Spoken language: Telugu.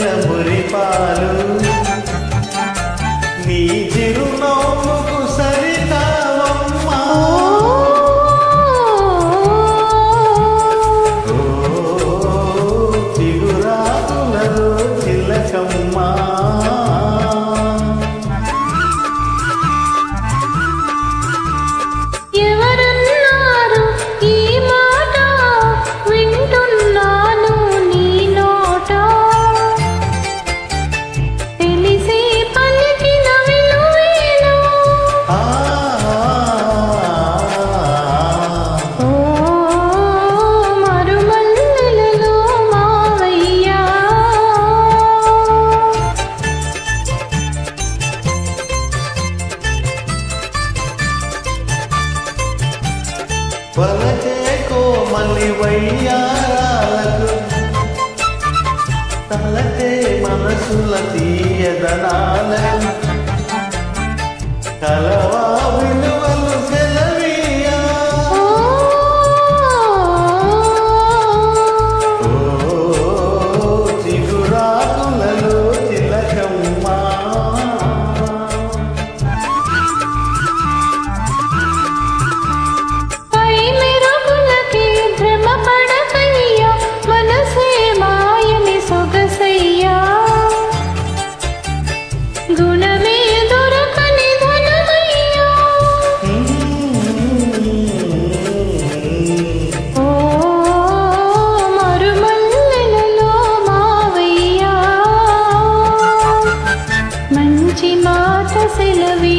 புரி వలచే కోమలి వయ్యారాలకు తలచే మనసుల తీయదనాలకు కలవ love you.